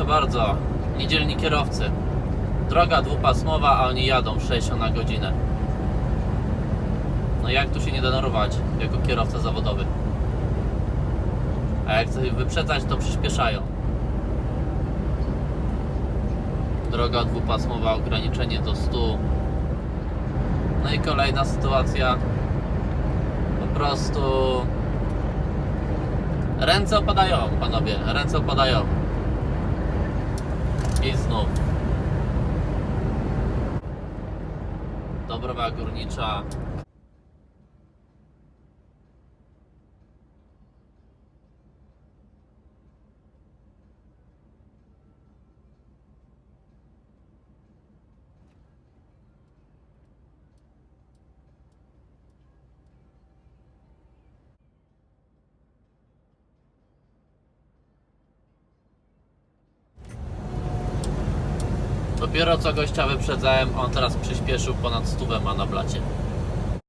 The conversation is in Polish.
proszę bardzo, niedzielni kierowcy. Droga dwupasmowa, a oni jadą 60 na godzinę. No jak tu się nie denerwować jako kierowca zawodowy? A jak chcę wyprzedzać, to przyspieszają. Droga dwupasmowa, ograniczenie do 100. No i kolejna sytuacja. Po prostu ręce opadają, panowie, ręce opadają. I znów. Dobrowa Górnicza. Dopiero co gościa wyprzedzałem, on teraz przyspieszył ponad stówę ma na blacie.